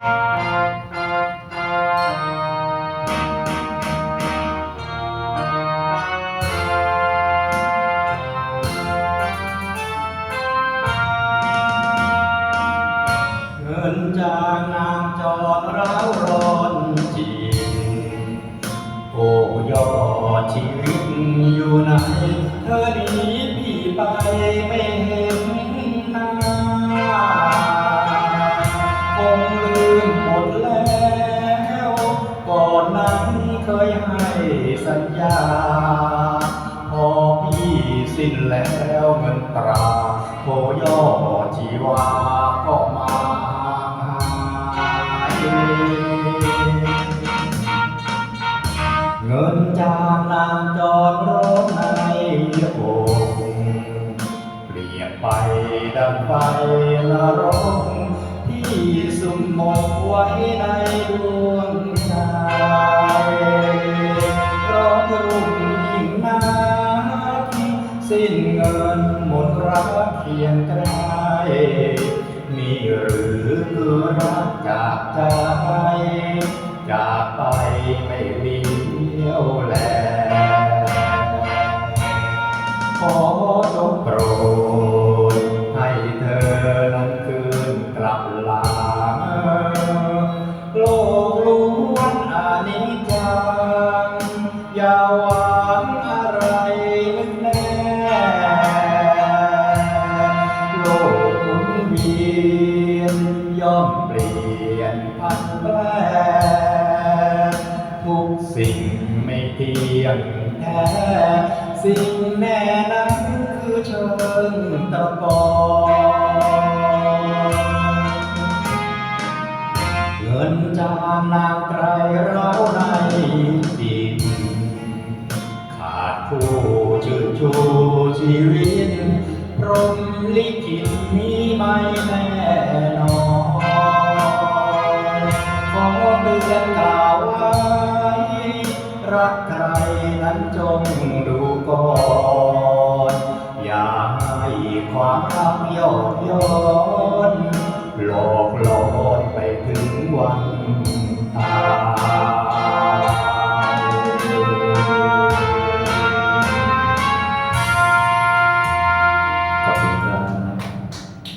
เงินจากนางจรร้าวร้อนจิตโอ้ยอดชีวิต สัญญา พอพี่สิ้นแล้วเงินตราโพยอดชีวาก็มาหายเงินจากนางจรร้องในโองเปลี่ยนไปดังไฟนรกที่สุมหมกไว้ในดวง สิ้นเงินหมดรักเพียงไกลมีหรือคือรักจากใจจากไปไม่เที่ยวแล ย่อมเปลี่ยนพันแปรทุกสิ่งไม่เที่ยงแท้สิ่งแน่นั้นคือเชิงตะกอนเงินจางนางไตรเราในดินขาดผู้ชื่นชูชีวิตพรหมลิขิตนี้ไม่แน่น ฉันกล่าวไว้ รักใครนั้นจงดูก่อน อย่าให้ความรักยอดยอ